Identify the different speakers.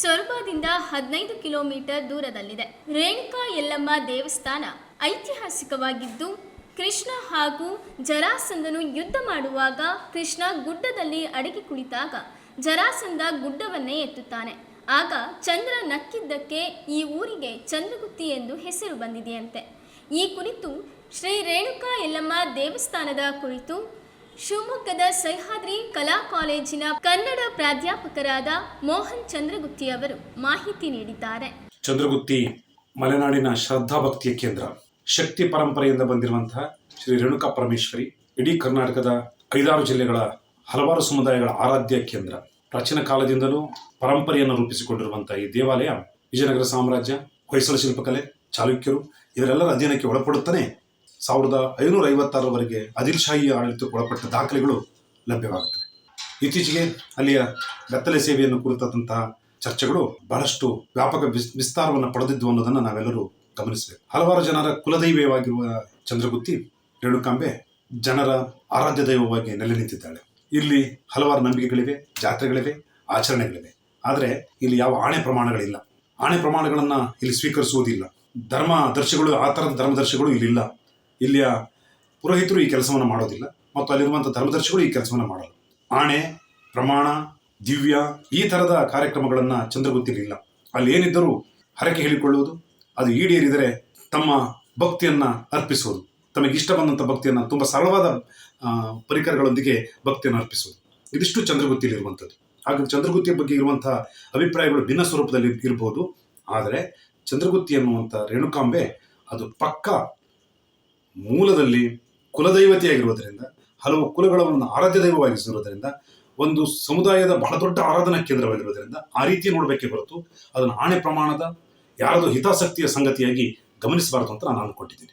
Speaker 1: ಗ್ರಾಮದಿಂದ ಹದಿನೈದು ಕಿಲೋಮೀಟರ್ ದೂರದಲ್ಲಿದೆ. ರೇಣುಕಾ ಯಲ್ಲಮ್ಮ ದೇವಸ್ಥಾನ ಐತಿಹಾಸಿಕವಾಗಿದ್ದು, ಕೃಷ್ಣ ಹಾಗೂ ಜರಾಸಂದನು ಯುದ್ಧ ಮಾಡುವಾಗ ಕೃಷ್ಣ ಗುಡ್ಡದಲ್ಲಿ ಅಡಗಿ ಕುಳಿತಾಗ ಜರಾಸಂದ ಗುಡ್ಡವನ್ನೇ ಎತ್ತುತ್ತಾನೆ. ಆಗ ಚಂದ್ರ ನಕ್ಕಿದ್ದಕ್ಕೆ ಈ ಊರಿಗೆ ಚಂದ್ರಗುತ್ತಿ ಎಂದು ಹೆಸರು ಬಂದಿದೆಯಂತೆ. ಈ ಕುರಿತು ಶ್ರೀ ರೇಣುಕಾ ಯಲ್ಲಮ್ಮ ದೇವಸ್ಥಾನದ ಕುರಿತು ಶಿವಮೊಗ್ಗದ ಸಹ್ಯಾದ್ರಿ ಕಲಾ ಕಾಲೇಜಿನ ಕನ್ನಡ ಪ್ರಾಧ್ಯಾಪಕರಾದ ಮೋಹನ್ ಚಂದ್ರಗುತ್ತಿ ಅವರು ಮಾಹಿತಿ ನೀಡಿದ್ದಾರೆ.
Speaker 2: ಚಂದ್ರಗುತ್ತಿ ಮಲೆನಾಡಿನ ಶ್ರದ್ಧಾಭಕ್ತಿಯ ಕೇಂದ್ರ. ಶಕ್ತಿ ಪರಂಪರೆಯಿಂದ ಬಂದಿರುವಂತಹ ಶ್ರೀ ರೇಣುಕಾ ಪರಮೇಶ್ವರಿ, ಇಡೀ ಕರ್ನಾಟಕದ ಐದಾರು ಜಿಲ್ಲೆಗಳ ಹಲವಾರು ಸಮುದಾಯಗಳ ಆರಾಧ್ಯ ಕೇಂದ್ರ. ಪ್ರಾಚೀನ ಕಾಲದಿಂದಲೂ ಪರಂಪರೆಯನ್ನು ರೂಪಿಸಿಕೊಂಡಿರುವಂತಹ ಈ ದೇವಾಲಯ ವಿಜಯನಗರ ಸಾಮ್ರಾಜ್ಯ, ಹೊಯ್ಸಳ ಶಿಲ್ಪಕಲೆ, ಚಾಲುಕ್ಯರು ಇವರೆಲ್ಲರ ಅಧ್ಯಯನಕ್ಕೆ ಒಳಪಡುತ್ತಾನೆ ಸಾವಿರದ ಐನೂರ ಐವತ್ತಾರರವರೆಗೆ ಅದಿಲ್ಶಾಹಿಯ ಶಾಹಿ ಆಡಳಿತಕ್ಕೆ ಒಳಪಟ್ಟ ದಾಖಲೆಗಳು ಲಭ್ಯವಾಗುತ್ತವೆ. ಇತ್ತೀಚೆಗೆ ಅಲ್ಲಿಯ ಬೆತ್ತಲೆ ಸೇವೆಯನ್ನು ಕುರಿತಾದಂತಹ ಚರ್ಚೆಗಳು ಬಹಳಷ್ಟು ವ್ಯಾಪಕ ವಿಸ್, ವಿಸ್ತಾರವನ್ನು ಪಡೆದಿದ್ದು ಅನ್ನೋದನ್ನು ನಾವೆಲ್ಲರೂ ಗಮನಿಸಬೇಕು. ಹಲವಾರು ಜನರ ಕುಲದೈವವಾಗಿರುವ ಚಂದ್ರಗುತ್ತಿ ರೇಣುಕಾಂಬೆ ಜನರ ಆರಾಧ್ಯ ದೈವವಾಗಿ ನೆಲೆ ನಿಂತಿದ್ದಾಳೆ. ಇಲ್ಲಿ ಹಲವಾರು ನಂಬಿಕೆಗಳಿವೆ, ಜಾತ್ರೆಗಳಿವೆ, ಆಚರಣೆಗಳಿವೆ. ಆದರೆ ಇಲ್ಲಿ ಯಾವ ಆಣೆ ಪ್ರಮಾಣಗಳಿಲ್ಲ. ಆಣೆ ಪ್ರಮಾಣಗಳನ್ನು ಇಲ್ಲಿ ಸ್ವೀಕರಿಸುವುದಿಲ್ಲ. ಧರ್ಮ ಧರ್ಮದರ್ಶಿಗಳು ಆ ಥರದ ಧರ್ಮದರ್ಶಿಗಳು ಇಲ್ಲಿಲ್ಲ. ಇಲ್ಲಿಯ ಪುರೋಹಿತರು ಈ ಕೆಲಸವನ್ನು ಮಾಡೋದಿಲ್ಲ. ಮತ್ತು ಅಲ್ಲಿರುವಂಥ ಧರ್ಮದರ್ಶಿಗಳು ಈ ಕೆಲಸವನ್ನು ಮಾಡಲ್ಲ. ಆಣೆ, ಪ್ರಮಾಣ, ದಿವ್ಯ ಈ ಥರದ ಕಾರ್ಯಕ್ರಮಗಳನ್ನು ಚಂದ್ರಗುತ್ತಿರಲಿಲ್ಲ ಅಲ್ಲಿ ಏನಿದ್ದರೂ ಹರಕೆ ಹೇಳಿಕೊಳ್ಳುವುದು, ಅದು ಈಡೇರಿದರೆ ತಮ್ಮ ಭಕ್ತಿಯನ್ನು ಅರ್ಪಿಸುವುದು. ತಮಗೆ ಇಷ್ಟ ಬಂದಂಥ ಭಕ್ತಿಯನ್ನು, ತುಂಬ ಸರಳವಾದ ಪರಿಕರಗಳೊಂದಿಗೆ ಭಕ್ತಿಯನ್ನು ಅರ್ಪಿಸುವುದು. ಇದಿಷ್ಟು ಚಂದ್ರಗುತ್ತಿಯಲ್ಲಿರುವಂಥದ್ದು ಹಾಗಾಗಿ ಚಂದ್ರಗುತ್ತಿಯ ಬಗ್ಗೆ ಇರುವಂಥ ಅಭಿಪ್ರಾಯಗಳು ಭಿನ್ನ ಸ್ವರೂಪದಲ್ಲಿ ಇರಬಹುದು ಆದರೆ ಚಂದ್ರಗುತ್ತಿ ಅನ್ನುವಂಥ ರೇಣುಕಾಂಬೆ ಅದು ಪಕ್ಕ ಮೂಲದಲ್ಲಿ ಕುಲದೈವತೆಯಾಗಿರುವುದರಿಂದ, ಹಲವು ಕುಲಗಳ ಒಂದು ಆರಾಧ್ಯ ದೈವವಾಗಿಸಿರುವುದರಿಂದ ಒಂದು ಸಮುದಾಯದ ಬಹಳ ದೊಡ್ಡ ಆರಾಧನಾ ಕೇಂದ್ರವಾಗಿರುವುದರಿಂದ ಆ ರೀತಿ ನೋಡಬೇಕೇ ಹೊರತು ಅದನ್ನು ಆಣೆ ಪ್ರಮಾಣದ ಯಾರದು ಹಿತಾಸಕ್ತಿಯ ಸಂಗತಿಯಾಗಿ ಗಮನಿಸಬಾರದು ಅಂತ ನಾನು ಅಂದ್ಕೊಂಡಿದ್ದೀನಿ.